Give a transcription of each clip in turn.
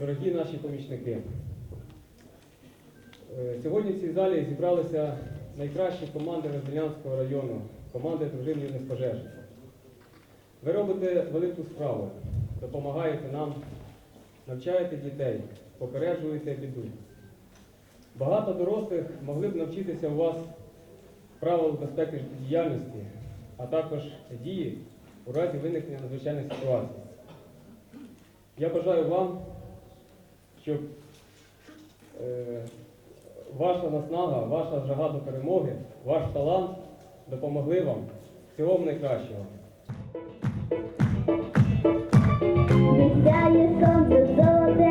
дорогі наші помічники. Е, Сьогодні в цій залі зібралися найкращі команди Розділянського району, команди дружин юних пожежників. Ви робите велику справу, допомагаєте нам, навчаєте дітей, попереджуєте біду. Багато дорослих могли б навчитися у вас правил безпеки діяльності, а також дії у разі виникнення надзвичайних ситуацій. Я бажаю вам, щоб е, ваша наснага, ваша жага до перемоги, ваш талант допомогли вам всього найкращого. Сонце золоте,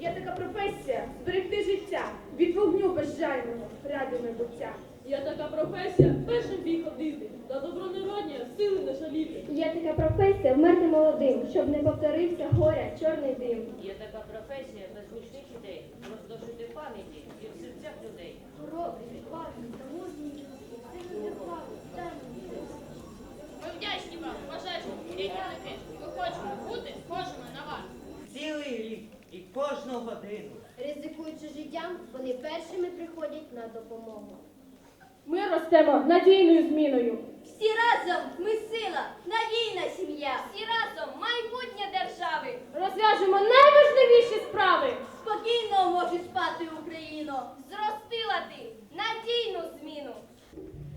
Є така професія зберегти життя від вогню безжального, ради майбуття. Є така професія першим бій ходити, та добронародні сили не шаліти. Є така професія вмерти молодим, щоб не повторився горя чорний дим. Є така професія без гучних ідей, роздовжити пам'яті і в серцях людей. Хоробрі, відважні, заможні люди, сили держави, Ми вдячні вам, пожежники, рятівники. Ми хочемо бути схожими на вас. Цілий рік і кожну годину. Ризикуючи життям, вони першими приходять на допомогу. Ростемо надійною зміною. Всі разом ми сила, надійна сім'я. Всі разом майбутнє держави. Розв'яжемо найважливіші справи. Спокійно може спати Україно. Зростила ти надійну зміну.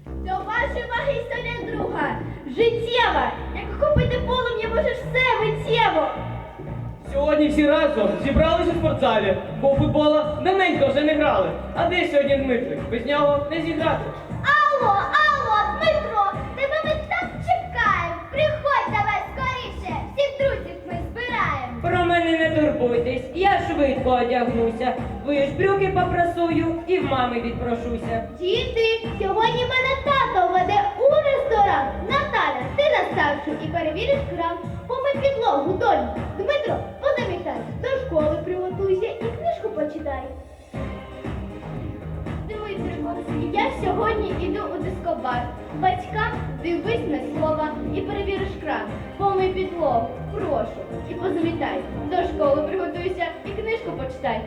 До вашої ваги історія друга. Життєва. Як купити полум'я, може все миттєво. Сьогодні всі разом зібралися в спортзалі, бо футбола давненько вже не грали. А де сьогодні Дмитрик? Без нього не зіграти. Алло, алло, Дмитро, тебе ми так чекаємо. Приходь давай скоріше. Всіх друзів ми збираємо. Про мене не турбуйтесь, я швидко одягнуся. Ви ж брюки попрасую і в мами відпрошуся. Діти, сьогодні мене тато веде у ресторан. Наталя, ти наставшу і перевіриш кран. Помий підлогу, донь. Дмитро, позамітай. До школи приготуйся і книжку почитай. Сьогодні іду у дискобар. Батькам дивись на слова і перевіриш кран. Помий підлогу, прошу, і позамітай. До школи приготуйся і книжку почитай.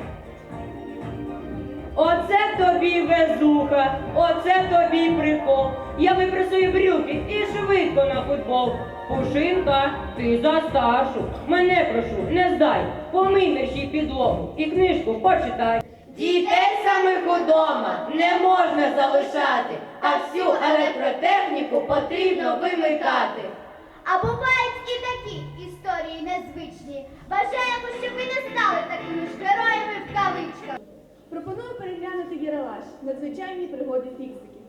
Оце тобі везуха, оце тобі прикол. Я випресую брюки і швидко на футбол. Пушинка, ти за старшу. Мене прошу, не здай. Помий мерщій підлогу і книжку почитай. Дітей самих удома не можна залишати, а всю електротехніку потрібно вимикати. А бувають і такі історії незвичні. Бажаємо, щоб ви не стали такими ж героями в кавичках. Пропоную переглянути вірелаж надзвичайні пригоди фіксиків.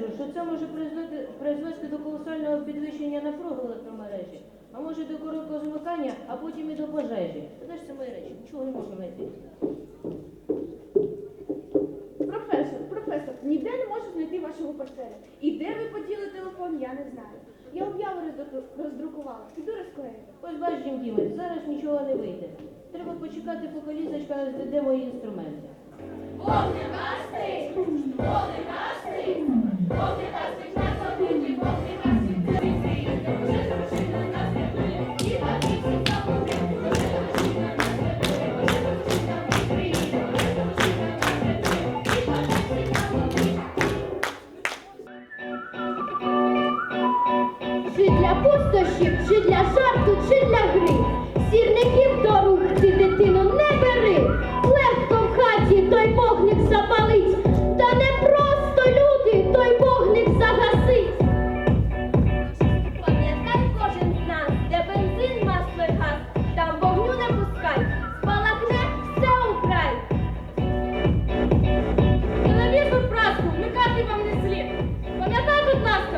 Розрахунки що це може призвести, призвести до колосального підвищення напруги електромережі, а може до короткого змикання, а потім і до пожежі. Це ж це мої речі, нічого не можна знайти. Професор, професор, ніде не можу знайти вашого портфеля. І де ви поділи телефон, я не знаю. Я об'яву роздруку- роздрукувала. Піду розклею. Ось бач, Дімки, зараз нічого не вийде. Треба почекати, поки лісочка знайде мої інструменти. Чи для Okay.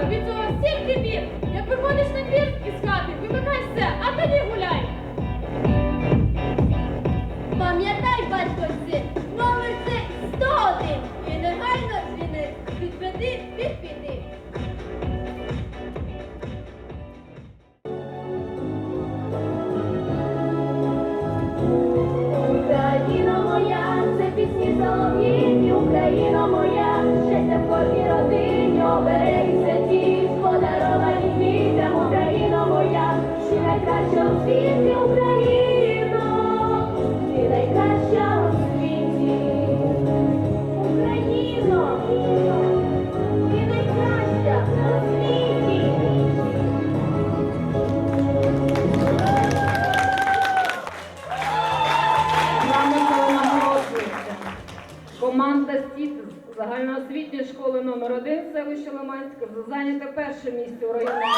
Будь від цього стільки бід. Як виходиш на двір із хати, вимикай все, а тоді гуляй. Пам'ятай, батько син, номер це 101 і негайно дзвіни, підведи, підпіди. Україна моя, це пісні солов'їні, Україна номер 1 селища Лиманське зайняте перше місце у районному